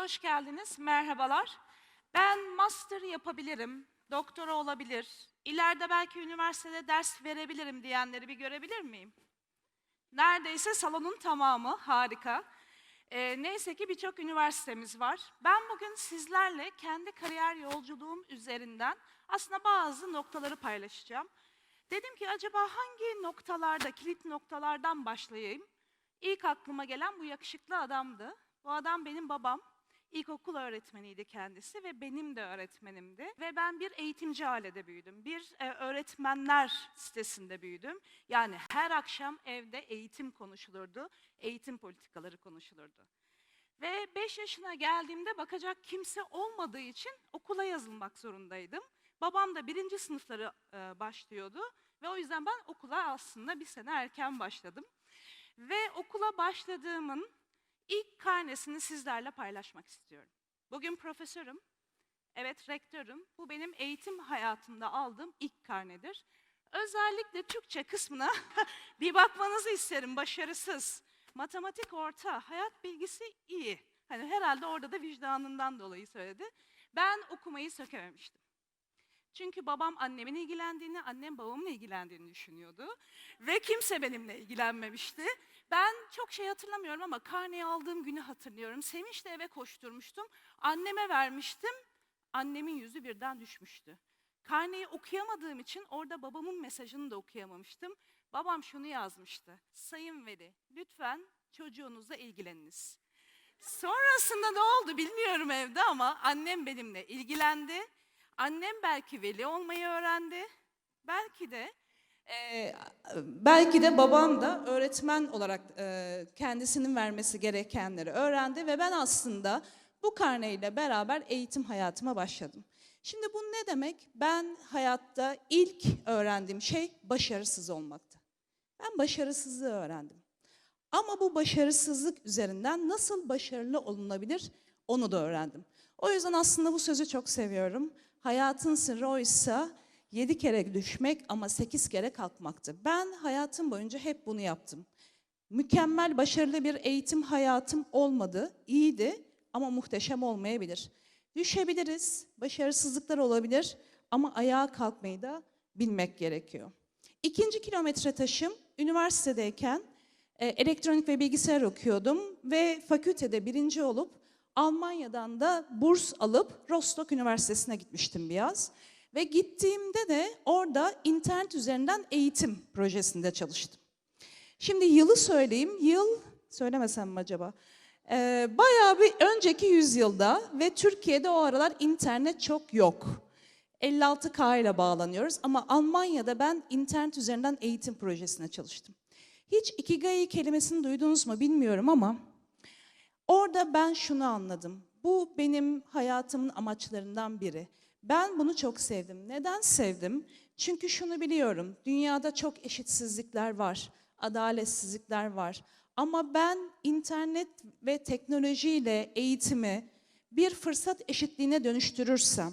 Hoş geldiniz. Merhabalar. Ben master yapabilirim, doktora olabilir, ileride belki üniversitede ders verebilirim diyenleri bir görebilir miyim? Neredeyse salonun tamamı, harika. Ee, neyse ki birçok üniversitemiz var. Ben bugün sizlerle kendi kariyer yolculuğum üzerinden aslında bazı noktaları paylaşacağım. Dedim ki acaba hangi noktalarda, kilit noktalardan başlayayım? İlk aklıma gelen bu yakışıklı adamdı. Bu adam benim babam. İlkokul öğretmeniydi kendisi ve benim de öğretmenimdi. Ve ben bir eğitimci ailede büyüdüm. Bir e, öğretmenler sitesinde büyüdüm. Yani her akşam evde eğitim konuşulurdu, eğitim politikaları konuşulurdu. Ve 5 yaşına geldiğimde bakacak kimse olmadığı için okula yazılmak zorundaydım. Babam da birinci sınıfları e, başlıyordu ve o yüzden ben okula aslında bir sene erken başladım. Ve okula başladığımın ilk karnesini sizlerle paylaşmak istiyorum. Bugün profesörüm, evet rektörüm. Bu benim eğitim hayatımda aldığım ilk karnedir. Özellikle Türkçe kısmına bir bakmanızı isterim, başarısız. Matematik orta, hayat bilgisi iyi. Hani herhalde orada da vicdanından dolayı söyledi. Ben okumayı sökememiştim. Çünkü babam annemin ilgilendiğini, annem babamın ilgilendiğini düşünüyordu. Ve kimse benimle ilgilenmemişti. Ben çok şey hatırlamıyorum ama karneyi aldığım günü hatırlıyorum. Sevinçle eve koşturmuştum. Anneme vermiştim. Annemin yüzü birden düşmüştü. Karneyi okuyamadığım için orada babamın mesajını da okuyamamıştım. Babam şunu yazmıştı. Sayın Veli, lütfen çocuğunuzla ilgileniniz. Sonrasında ne oldu bilmiyorum evde ama annem benimle ilgilendi. Annem belki veli olmayı öğrendi. Belki de Ee, belki de babam da öğretmen olarak e, kendisinin vermesi gerekenleri öğrendi ve ben aslında bu karneyle beraber eğitim hayatıma başladım. Şimdi bu ne demek? Ben hayatta ilk öğrendiğim şey başarısız olmaktı. Ben başarısızlığı öğrendim. Ama bu başarısızlık üzerinden nasıl başarılı olunabilir onu da öğrendim. O yüzden aslında bu sözü çok seviyorum. Hayatın sırrı oysa yedi kere düşmek ama sekiz kere kalkmaktı. Ben hayatım boyunca hep bunu yaptım. Mükemmel, başarılı bir eğitim hayatım olmadı. İyiydi ama muhteşem olmayabilir. Düşebiliriz, başarısızlıklar olabilir ama ayağa kalkmayı da bilmek gerekiyor. İkinci kilometre taşım üniversitedeyken e, elektronik ve bilgisayar okuyordum ve fakültede birinci olup Almanya'dan da burs alıp Rostock Üniversitesi'ne gitmiştim bir yaz. Ve gittiğimde de orada internet üzerinden eğitim projesinde çalıştım. Şimdi yılı söyleyeyim. Yıl söylemesem mi acaba? Ee, bayağı bir önceki yüzyılda ve Türkiye'de o aralar internet çok yok. 56K ile bağlanıyoruz ama Almanya'da ben internet üzerinden eğitim projesine çalıştım. Hiç Ikigai kelimesini duydunuz mu bilmiyorum ama orada ben şunu anladım. Bu benim hayatımın amaçlarından biri. Ben bunu çok sevdim. Neden sevdim? Çünkü şunu biliyorum. Dünyada çok eşitsizlikler var, adaletsizlikler var. Ama ben internet ve teknolojiyle eğitimi bir fırsat eşitliğine dönüştürürsem,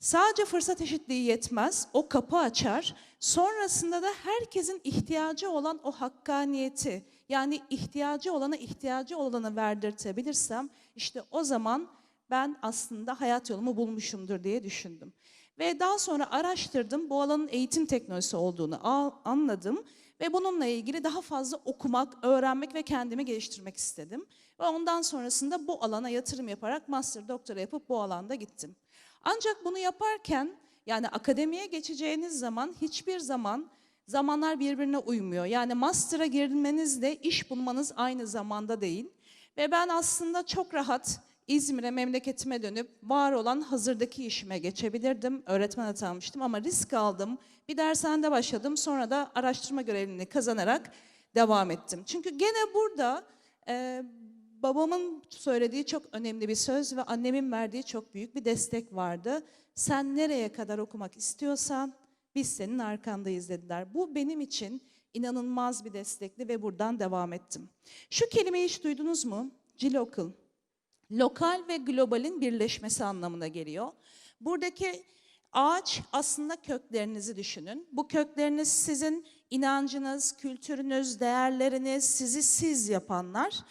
sadece fırsat eşitliği yetmez, o kapı açar. Sonrasında da herkesin ihtiyacı olan o hakkaniyeti, yani ihtiyacı olana ihtiyacı olanı verdirtebilirsem, işte o zaman ben aslında hayat yolumu bulmuşumdur diye düşündüm. Ve daha sonra araştırdım, bu alanın eğitim teknolojisi olduğunu anladım ve bununla ilgili daha fazla okumak, öğrenmek ve kendimi geliştirmek istedim. Ve ondan sonrasında bu alana yatırım yaparak master doktora yapıp bu alanda gittim. Ancak bunu yaparken yani akademiye geçeceğiniz zaman hiçbir zaman zamanlar birbirine uymuyor. Yani master'a girmenizle iş bulmanız aynı zamanda değil. Ve ben aslında çok rahat İzmir'e, memleketime dönüp var olan hazırdaki işime geçebilirdim. Öğretmen atanmıştım ama risk aldım. Bir dershanede başladım. Sonra da araştırma görevliliğini kazanarak devam ettim. Çünkü gene burada e, babamın söylediği çok önemli bir söz ve annemin verdiği çok büyük bir destek vardı. Sen nereye kadar okumak istiyorsan biz senin arkandayız dediler. Bu benim için inanılmaz bir destekli ve buradan devam ettim. Şu kelimeyi hiç duydunuz mu? G-Local lokal ve globalin birleşmesi anlamına geliyor. Buradaki ağaç aslında köklerinizi düşünün. Bu kökleriniz sizin inancınız, kültürünüz, değerleriniz, sizi siz yapanlar.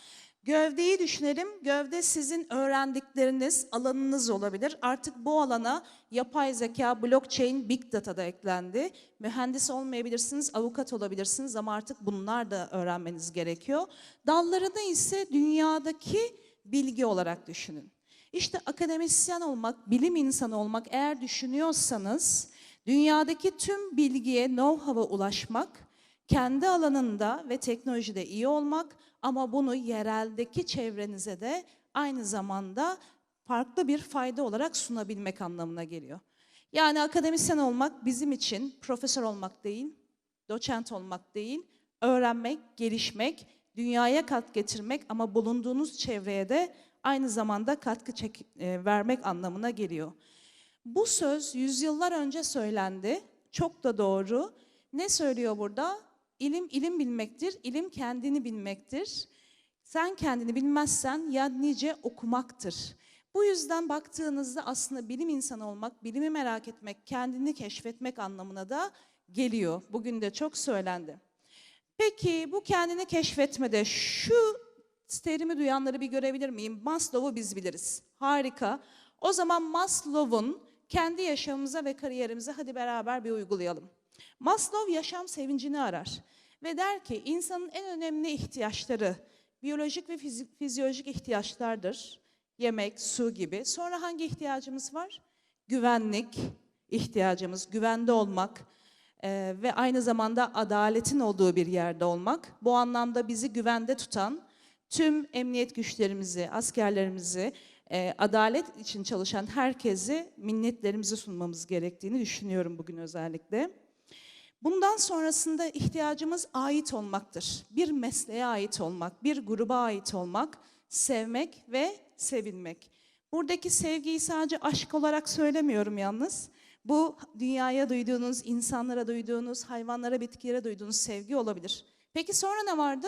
Gövdeyi düşünelim. Gövde sizin öğrendikleriniz, alanınız olabilir. Artık bu alana yapay zeka, blockchain, big data da eklendi. Mühendis olmayabilirsiniz, avukat olabilirsiniz ama artık bunlar da öğrenmeniz gerekiyor. Dallarını ise dünyadaki bilgi olarak düşünün. İşte akademisyen olmak, bilim insanı olmak eğer düşünüyorsanız dünyadaki tüm bilgiye, know-how'a ulaşmak, kendi alanında ve teknolojide iyi olmak ama bunu yereldeki çevrenize de aynı zamanda farklı bir fayda olarak sunabilmek anlamına geliyor. Yani akademisyen olmak bizim için profesör olmak değil, doçent olmak değil, öğrenmek, gelişmek, dünyaya kat getirmek ama bulunduğunuz çevreye de aynı zamanda katkı çek- e, vermek anlamına geliyor. Bu söz yüzyıllar önce söylendi. Çok da doğru. Ne söylüyor burada? İlim ilim bilmektir, ilim kendini bilmektir. Sen kendini bilmezsen ya nice okumaktır. Bu yüzden baktığınızda aslında bilim insanı olmak, bilimi merak etmek, kendini keşfetmek anlamına da geliyor. Bugün de çok söylendi. Peki bu kendini keşfetmede şu terimi duyanları bir görebilir miyim? Maslow'u biz biliriz. Harika. O zaman Maslow'un kendi yaşamımıza ve kariyerimize hadi beraber bir uygulayalım. Maslow yaşam sevincini arar ve der ki insanın en önemli ihtiyaçları biyolojik ve fizi- fizyolojik ihtiyaçlardır. Yemek, su gibi. Sonra hangi ihtiyacımız var? Güvenlik ihtiyacımız, güvende olmak, ee, ve aynı zamanda adaletin olduğu bir yerde olmak. Bu anlamda bizi güvende tutan tüm emniyet güçlerimizi, askerlerimizi, e, adalet için çalışan herkesi minnetlerimizi sunmamız gerektiğini düşünüyorum bugün özellikle. Bundan sonrasında ihtiyacımız ait olmaktır. Bir mesleğe ait olmak, bir gruba ait olmak, sevmek ve sevilmek. Buradaki sevgiyi sadece aşk olarak söylemiyorum yalnız. Bu dünyaya duyduğunuz, insanlara duyduğunuz, hayvanlara, bitkilere duyduğunuz sevgi olabilir. Peki sonra ne vardı?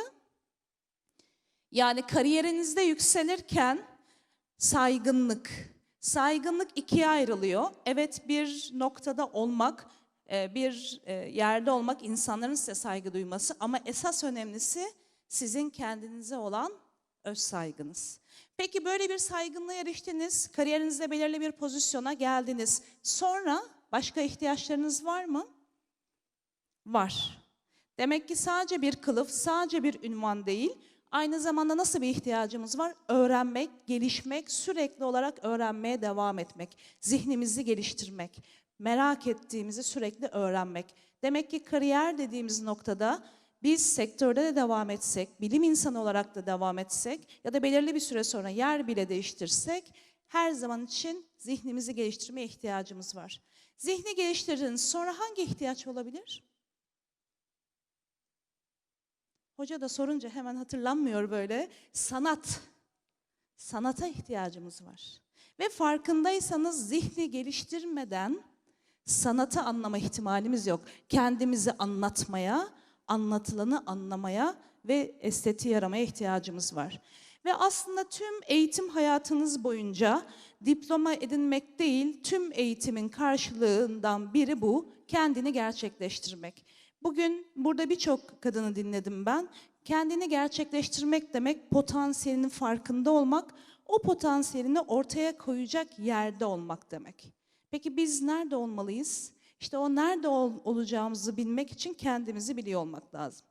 Yani kariyerinizde yükselirken saygınlık. Saygınlık ikiye ayrılıyor. Evet bir noktada olmak, e, bir e, yerde olmak insanların size saygı duyması ama esas önemlisi sizin kendinize olan öz saygınız. Peki böyle bir saygınlığa eriştiniz, kariyerinizde belirli bir pozisyona geldiniz. Sonra başka ihtiyaçlarınız var mı? Var. Demek ki sadece bir kılıf, sadece bir ünvan değil, aynı zamanda nasıl bir ihtiyacımız var? Öğrenmek, gelişmek, sürekli olarak öğrenmeye devam etmek, zihnimizi geliştirmek, merak ettiğimizi sürekli öğrenmek. Demek ki kariyer dediğimiz noktada biz sektörde de devam etsek, bilim insanı olarak da devam etsek ya da belirli bir süre sonra yer bile değiştirsek her zaman için zihnimizi geliştirmeye ihtiyacımız var. Zihni geliştirdiniz sonra hangi ihtiyaç olabilir? Hoca da sorunca hemen hatırlanmıyor böyle. Sanat. Sanata ihtiyacımız var. Ve farkındaysanız zihni geliştirmeden sanatı anlama ihtimalimiz yok. Kendimizi anlatmaya, anlatılanı anlamaya ve estetiği aramaya ihtiyacımız var. Ve aslında tüm eğitim hayatınız boyunca diploma edinmek değil, tüm eğitimin karşılığından biri bu, kendini gerçekleştirmek. Bugün burada birçok kadını dinledim ben. Kendini gerçekleştirmek demek potansiyelinin farkında olmak, o potansiyelini ortaya koyacak yerde olmak demek. Peki biz nerede olmalıyız? İşte o nerede ol- olacağımızı bilmek için kendimizi biliyor olmak lazım.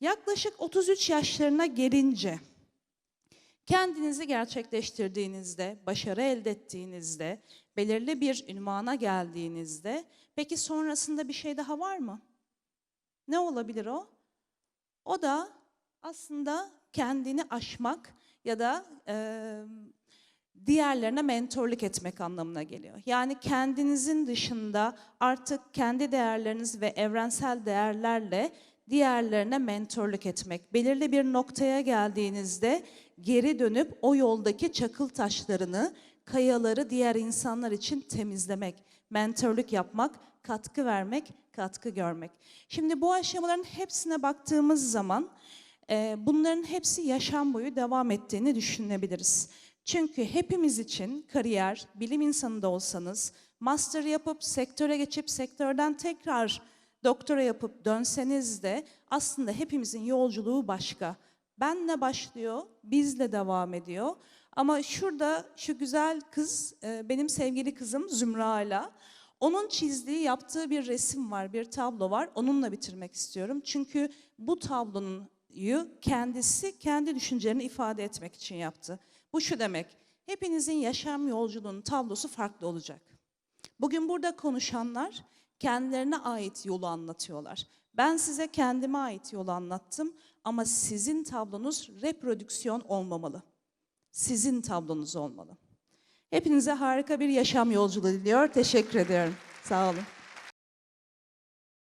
Yaklaşık 33 yaşlarına gelince kendinizi gerçekleştirdiğinizde, başarı elde ettiğinizde, belirli bir ünvana geldiğinizde peki sonrasında bir şey daha var mı? Ne olabilir o? O da aslında kendini aşmak ya da eee, diğerlerine mentorluk etmek anlamına geliyor. Yani kendinizin dışında artık kendi değerleriniz ve evrensel değerlerle diğerlerine mentorluk etmek. Belirli bir noktaya geldiğinizde geri dönüp o yoldaki çakıl taşlarını, kayaları diğer insanlar için temizlemek, mentorluk yapmak, katkı vermek, katkı görmek. Şimdi bu aşamaların hepsine baktığımız zaman bunların hepsi yaşam boyu devam ettiğini düşünebiliriz. Çünkü hepimiz için kariyer, bilim insanı da olsanız, master yapıp sektöre geçip sektörden tekrar doktora yapıp dönseniz de aslında hepimizin yolculuğu başka. benle başlıyor, bizle devam ediyor. Ama şurada şu güzel kız, e, benim sevgili kızım Zümra'yla. Onun çizdiği, yaptığı bir resim var, bir tablo var. Onunla bitirmek istiyorum. Çünkü bu tablonun kendisi kendi düşüncelerini ifade etmek için yaptı. Bu şu demek, hepinizin yaşam yolculuğunun tablosu farklı olacak. Bugün burada konuşanlar kendilerine ait yolu anlatıyorlar. Ben size kendime ait yolu anlattım ama sizin tablonuz reprodüksiyon olmamalı. Sizin tablonuz olmalı. Hepinize harika bir yaşam yolculuğu diliyor. Teşekkür ediyorum. Sağ olun.